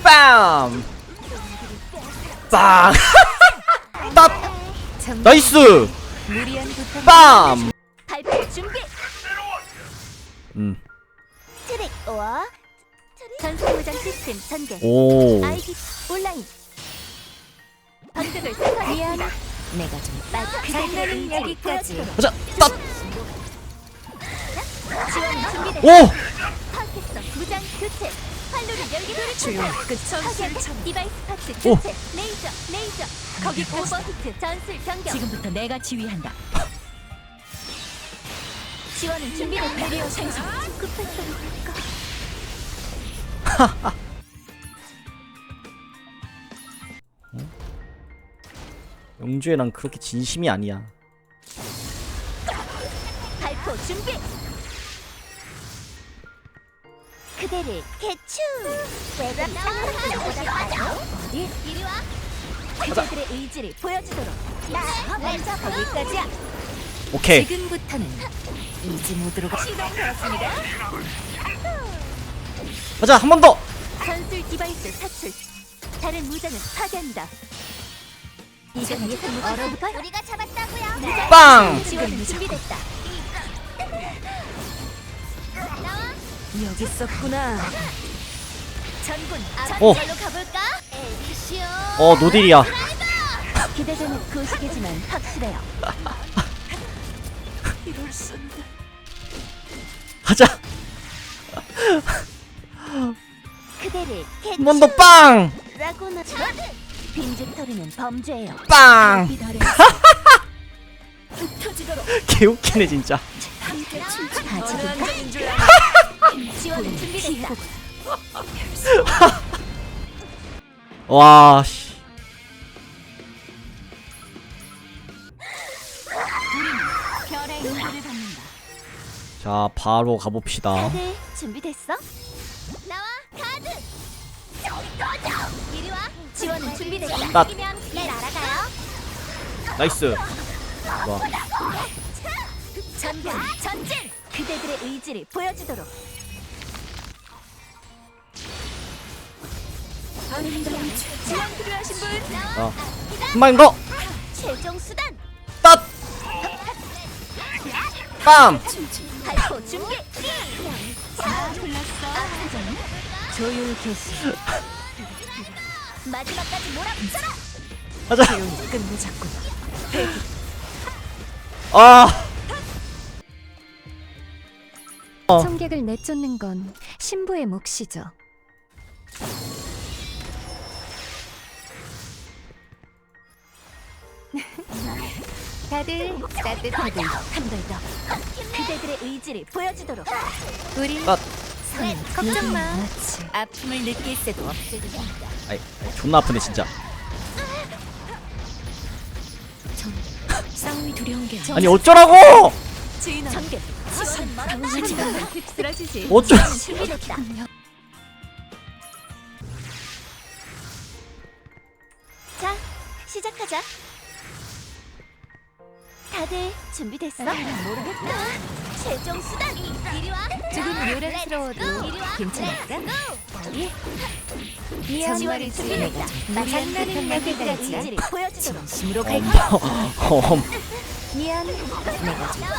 빰! 빵! 딱! 나이스! 빰! 음. 오. 내가 좀 빨리 장난은 여기까지 가자! 딱! 오! 활로를 열기를 조용. 끝 파괴 디바이스 파츠 오. 교체 레이저 레이저 거기 오버 히트 전술 변경 지금부터 내가 지휘한다. 지원은 준비됐다 배리어 생성 급했던 걸까 영주애랑 그렇게 진심이 아니야. 발포 준비 그대를 개추. 내가 상상보다 어디? 이리 와. 그대들의 의지를 보여주도록. 나 거기까지야. 오케이. 지금부터는 이지 모드로 가. 시동 걸었습니다. 가자, 한 번 더! 전술 디바이스 사출. 다른 무장은 파괴한다. 이건 예상 얼어볼까? 우리가 잡았다고요. 빵! 지원은 준비됐다 여기 있었구나. 전군 오. 전절로 가볼까? 에디시오 어, 노딜이야. 기대되는 그 시기지만 확실해요 이럴 수. 가자! 그대를 한번더 빵! 개추라고는 빈집털이는 범죄예요 빵! 비달에 흩어지도록 개웃기네, 진짜. 함께 춤추 준비됐다 와, 씨. 별의 인도를 받는다. 자, 바로 가봅시다. 다들 준비됐어? 나와 가드 이리 와 지원은 준비됐다 이면 날 나이스. 전군 전진 그대들의 의지를 보여주도록 더! 최종 수단 딱! 빰! 조율 개시. 마지막까지 몰아붙여라! 조용히 끝내자꾸나. 아! 어. 청객을 내쫓는 건 신부의 몫이죠. 다들 따뜻하게 한발더 그대들의 의지를 보여주도록 우리 딱! 선 걱정 마. 아픔을 느낄 새도 없을 아이, 아이, 존나 아프네, 진짜. 싸움이 두려운 게. 아니, 어쩌라고! 주인아. 전개 지원은 멀어지지 쓰러지지 어쩌- 자 시작하자 다들 준비됐어? 모르겠다 최종 수단 이리 와 조금 요란스러워도 괜찮을까? 말이지. 준비됐다 무리한 장난은 여기까지 여기까지야. 의지를 보여주도록 심으로 엄, 갈까? 엄, 미안.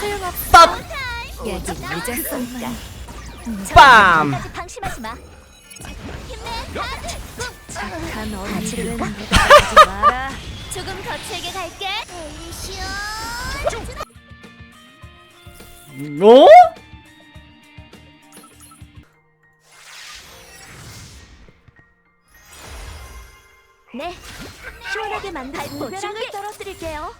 소용없어. 딱! 여기 늦었으니까. 빰! 까지 방심하지 마 힘내 착한 어린이들은 하지 마라. 조금 거칠게 갈게 어? 네 시원하게 만들고 발포 떨어뜨릴게요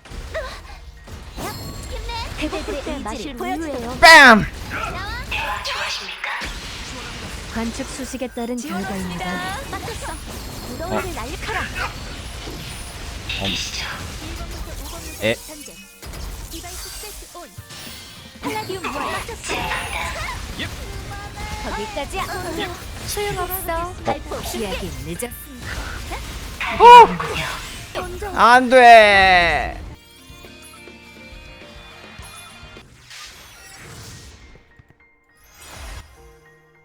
힘내 그대들의 의지를 보여주세요 빰! 관측 수식에 따른 결과입니다. 맡았어 무더위를 날리카라 엄. 에. 거기까지야. 소용없어. 이야기 늦었어. 어! 안 돼.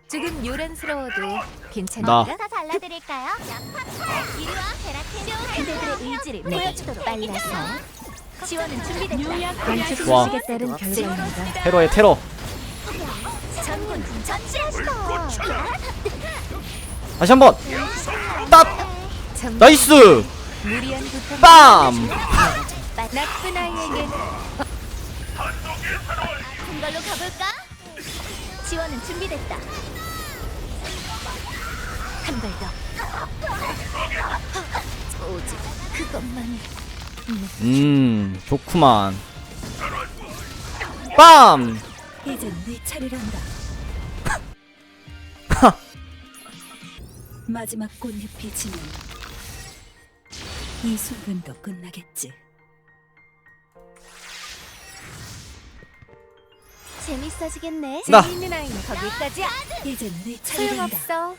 조금 요란스러워도 괜찮아. 나. 잘라드릴까요? 이리와 베라틴. 그들의 의지를 보여주도록 빨라서. 지원은 준비됐다. 관측. 수식에 따른 결과입니다. 테러의 테러 전군. 다시 한번 딱 나이스 무리한 부탁. 빰 나쁜 아이에겐 아픈 걸로 가볼까? 지원은 준비됐다. 한 발 더. 오직 그것만 음 좋구만 빰 이젠 네 차례란다. 마지막 꽃잎이 지면 이 순간도 끝나겠지. 재밌어지겠네. 나. 재밌는 아이는 거기까지야. 이젠 네 차례란다. 소용없어.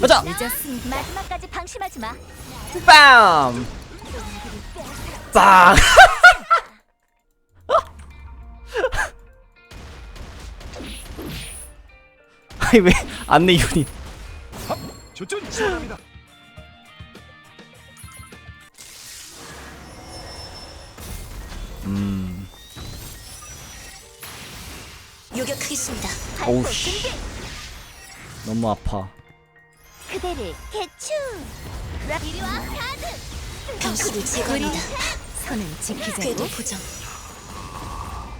가자. 늦었으니 마지막까지 방심하지 마. 빰! 빵! 아니 왜 안내 유닛 조준 지원합니다. 음 요격하겠습니다. 어우 씨 너무 아파 그대를 개추. 이리 와 가드. 경수를 제거합니다. 선은 지키자고. 궤도 보정.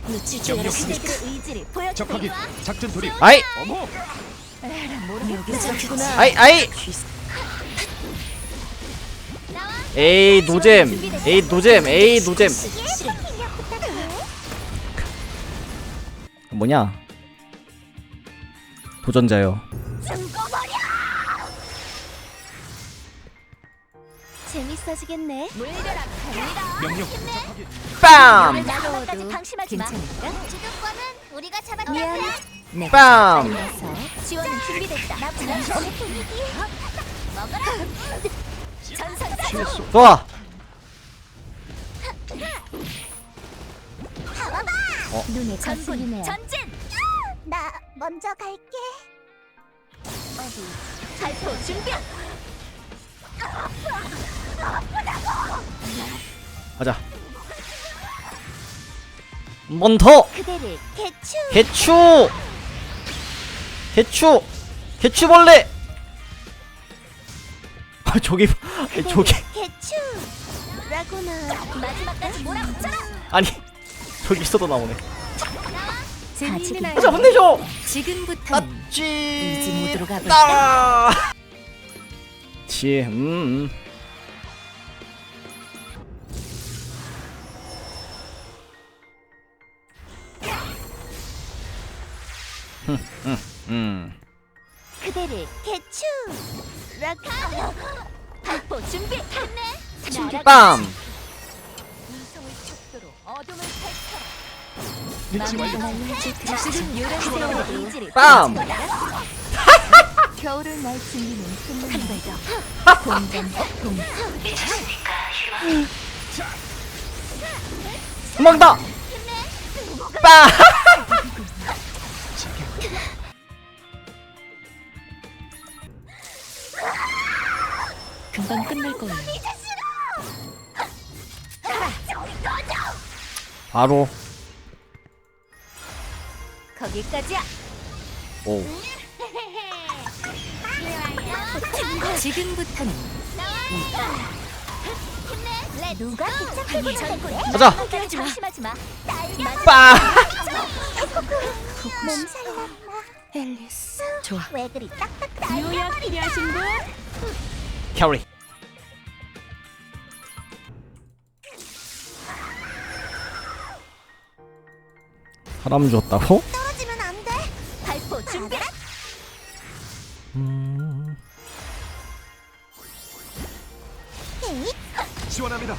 놓칠 줄 의지를 보여주세요. 적하기 작전 돌입. 아이 어머. 아이 아이 에이 노잼 에이 노잼 에이 노잼 뭐냐 도전자요 재밌어지겠네. 물려라 갑니다. 명령 빰! 마지막까지 방심하지 마. 괜찮을까? 주도권은 우리가 잡았다. 미안. 네. 빰! 지원은 준비됐다. 나쁜 전의 분위기. 먹어라. 전선 좋아 눈에 전분 전진. 나 먼저 갈게. 어디? 발표 준비. 가자 한 번 더 개추. 개추 개추 개추벌레 아 저기 아니, 저기 개추. 라구나. 마지막까지 몰아붙여라. 아니 저기 있어도 나오네. 가자 혼내줘 지금부터는 아찌 의지 모드로 가볼까? 따지 음. 음, 음, 음. 그대를 개추. 라카. 발포 준비. 했네. 준비. 빰! 이성의 척도로 어둠을. 지금 요란 의지를 빰! 겨울을 날 준비는 한발 더. 공전 동. 도망다! 빠! 거예요. 바로 거기까지야. 오 지금부터는 누가 거야? 가자! 포기하지 마. 조심하지 마. 빠! 몸살 났나? 앨리스. 좋아. 왜 그리 딱딱 요약 필요하신 분? 캐리 사람 줬다고? 떨어지면 안 돼. 발포 준비. 음... 지원합니다.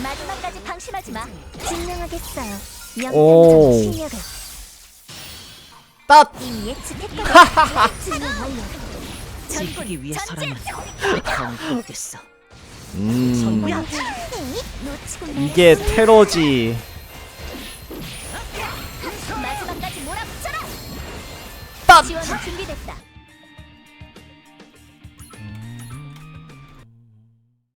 마지막까지 방심하지 마. 증명하겠어요. 오. 실력을 땄! 이미 예측했거든. 증명 완료. 지키기 위해서라면 보겠어. 음... 놓치고 이게 테러지 지원은 준비됐다.